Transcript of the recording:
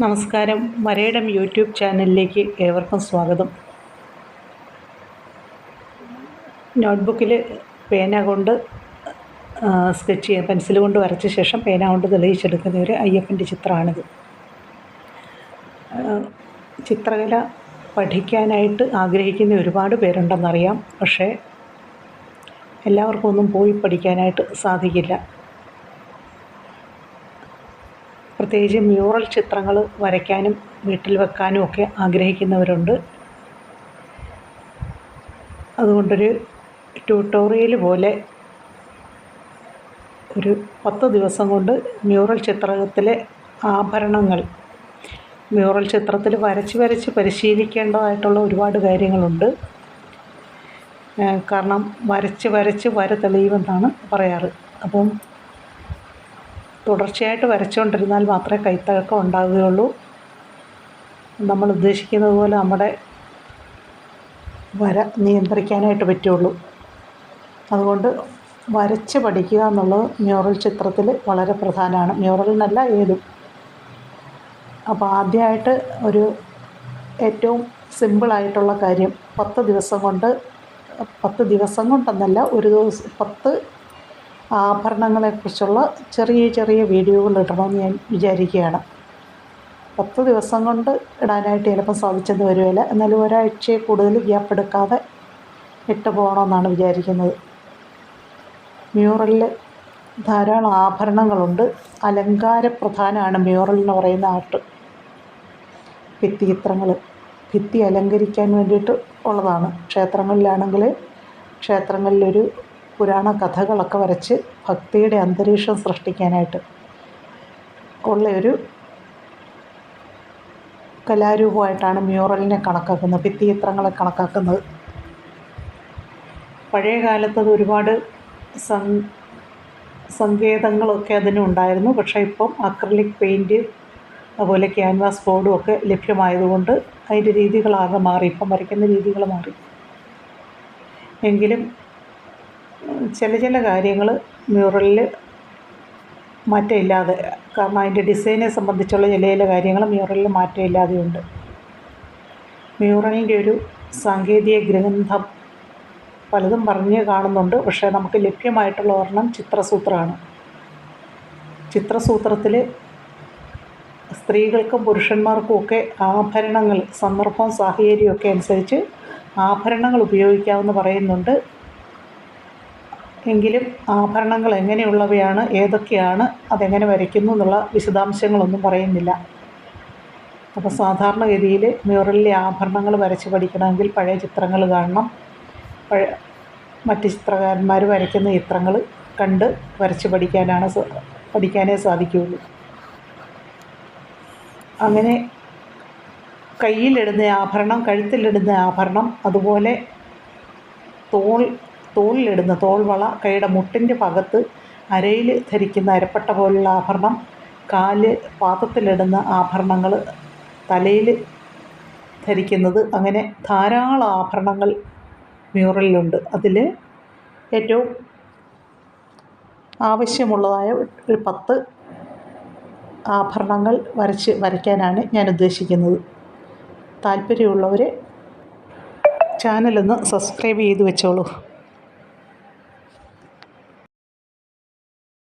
നമസ്കാരം. വരേടം യൂട്യൂബ് ചാനലിലേക്ക് ഏവർക്കും സ്വാഗതം. നോട്ട്ബുക്കിൽ പേന കൊണ്ട് സ്കെച്ച് ചെയ്യാൻ പെൻസിൽ കൊണ്ട് വരച്ച ശേഷം പേന കൊണ്ട് തെളിയിച്ചെടുക്കുന്ന ഒരു അയ്യപ്പന്റെ ചിത്രമാണിത്. ചിത്രകല പഠിക്കാനായിട്ട് ആഗ്രഹിക്കുന്ന ഒരുപാട് പേരുണ്ടെന്നറിയാം. പക്ഷേ എല്ലാവർക്കും ഒന്നും പോയി പഠിക്കാനായിട്ട് സാധിക്കില്ല. പ്രത്യേകിച്ച് മ്യൂറൽ ചിത്രങ്ങൾ വരയ്ക്കാനും വീട്ടിൽ വെക്കാനും ഒക്കെ ആഗ്രഹിക്കുന്നവരുണ്ട്. അതുകൊണ്ടൊരു ട്യൂട്ടോറിയൽ പോലെ ഒരു പത്ത് ദിവസം കൊണ്ട് മ്യൂറൽ ചിത്രത്തിലെ ആഭരണങ്ങൾ മ്യൂറൽ ചിത്രത്തിൽ വരച്ച് വരച്ച് പരിശീലിക്കേണ്ടതായിട്ടുള്ള ഒരുപാട് കാര്യങ്ങളുണ്ട്. കാരണം വരച്ച് വരച്ച് വര തെളിയുമെന്നാണ് പറയാറ്. അപ്പം തുടർച്ചയായിട്ട് വരച്ചുകൊണ്ടിരുന്നാൽ മാത്രമേ കൈത്തഴക്കം ഉണ്ടാവുകയുള്ളൂ. നമ്മൾ ഉദ്ദേശിക്കുന്നത് പോലെ നമ്മുടെ വര നിയന്ത്രിക്കാനായിട്ട് പറ്റുള്ളൂ. അതുകൊണ്ട് വരച്ച് പഠിക്കുക എന്നുള്ളത് മ്യൂറൽ ചിത്രത്തിൽ വളരെ പ്രധാനമാണ്. മ്യൂറലിനല്ല ഏതും. അപ്പോൾ ആദ്യമായിട്ട് ഒരു ഏറ്റവും സിമ്പിളായിട്ടുള്ള കാര്യം പത്ത് ദിവസം കൊണ്ട് പത്ത് ദിവസം കൊണ്ടെന്നല്ല ഒരു ദിവസം പത്ത് ആഭരണങ്ങളെക്കുറിച്ചുള്ള ചെറിയ ചെറിയ വീഡിയോകൾ ഇടണമെന്ന് ഞാൻ വിചാരിക്കുകയാണ്. പത്ത് ദിവസം കൊണ്ട് ഇടാനായിട്ട് ചിലപ്പം സാധിച്ചെന്ന് വരുമല്ല എന്നാലും ഒരാഴ്ചയെ കൂടുതൽ ഗ്യാപ്പ് എടുക്കാതെ ഇട്ട് പോകണമെന്നാണ് വിചാരിക്കുന്നത്. മ്യൂറലിൽ ധാരാളം ആഭരണങ്ങളുണ്ട്. അലങ്കാര പ്രധാനമാണ് മ്യൂറൽ എന്ന് പറയുന്ന ആർട്ട്. ഭിത്തി ചിത്രങ്ങൾ ഭിത്തി അലങ്കരിക്കാൻ വേണ്ടിയിട്ട് ഉള്ളതാണ്. ക്ഷേത്രങ്ങളിലാണെങ്കിൽ ക്ഷേത്രങ്ങളിലൊരു പുരാണ കഥകളൊക്കെ വരച്ച് ഭക്തിയുടെ അന്തരീക്ഷം സൃഷ്ടിക്കാനായിട്ട് ഉള്ളൊരു കലാരൂപമായിട്ടാണ് മ്യൂറലിനെ കണക്കാക്കുന്നത് ഭിത്തിചിത്രങ്ങളെ കണക്കാക്കുന്നത്. പഴയ കാലത്ത് ഒരുപാട് സം സങ്കേതങ്ങളൊക്കെ അതിനുണ്ടായിരുന്നു പക്ഷേ ഇപ്പം അക്രലിക് പെയിന്റ് അതുപോലെ ക്യാൻവാസ് ബോർഡും ഒക്കെ ലഭ്യമായതുകൊണ്ട് അതിന്റെ രീതികളാകെ മാറി. ഇപ്പം വരയ്ക്കുന്ന രീതികൾ മാറി. എങ്കിലും ചില ചില കാര്യങ്ങൾ മ്യൂറലിൽ മാറ്റമില്ലാതെ കാരണം അതിന്റെ ഡിസൈനെ സംബന്ധിച്ചുള്ള ചില ചില കാര്യങ്ങൾ മ്യൂറലിൽ മാറ്റമില്ലാതെയുണ്ട്. മ്യൂറലിന്റെ ഒരു സാങ്കേതിക ഗ്രന്ഥം പലതും പറഞ്ഞ് കാണുന്നുണ്ട് പക്ഷേ നമുക്ക് ലഭ്യമായിട്ടുള്ള ഒരെണ്ണം ചിത്രസൂത്രമാണ്. ചിത്രസൂത്രത്തിൽ സ്ത്രീകൾക്കും പുരുഷന്മാർക്കുമൊക്കെ ആഭരണങ്ങൾ സന്ദർഭവും സാഹചര്യമൊക്കെ അനുസരിച്ച് ആഭരണങ്ങൾ ഉപയോഗിക്കാമെന്ന് പറയുന്നുണ്ട്. എങ്കിലും ആഭരണങ്ങൾ എങ്ങനെയുള്ളവയാണ് ഏതൊക്കെയാണ് അതെങ്ങനെ വരയ്ക്കുന്നു എന്നുള്ള വിശദാംശങ്ങളൊന്നും പറയുന്നില്ല. അപ്പോൾ സാധാരണഗതിയിൽ മ്യൂറലിലെ ആഭരണങ്ങൾ വരച്ച് പഠിക്കണമെങ്കിൽ പഴയ ചിത്രങ്ങൾ കാണണം. പഴയ മറ്റ് ചിത്രകാരന്മാർ വരയ്ക്കുന്ന ചിത്രങ്ങൾ കണ്ട് വരച്ച് പഠിക്കാനാണ് പഠിക്കാനേ സാധിക്കുകയുള്ളൂ. അങ്ങനെ കയ്യിലിടുന്ന ആഭരണം കഴുത്തിലിടുന്ന ആഭരണം അതുപോലെ തോൾ തോളിലിടുന്ന തോൾവള കൈയുടെ മുട്ടിന്റെ ഭാഗത്ത് അരയിൽ ധരിക്കുന്ന അരപ്പട്ട പോലുള്ള ആഭരണം കാൽ പാത്രത്തിലിടുന്ന ആഭരണങ്ങൾ തലയിൽ ധരിക്കുന്നത് അങ്ങനെ ധാരാളം ആഭരണങ്ങൾ മ്യൂറലിലുണ്ട്. അതിൽ ഏറ്റവും ആവശ്യമുള്ളതായ ഒരു പത്ത് ആഭരണങ്ങൾ വരച്ച് വരയ്ക്കാനാണ് ഞാൻ ഉദ്ദേശിക്കുന്നത്. താല്പര്യമുള്ളവർ ചാനലൊന്ന് സബ്സ്ക്രൈബ് ചെയ്ത് വെച്ചോളൂ.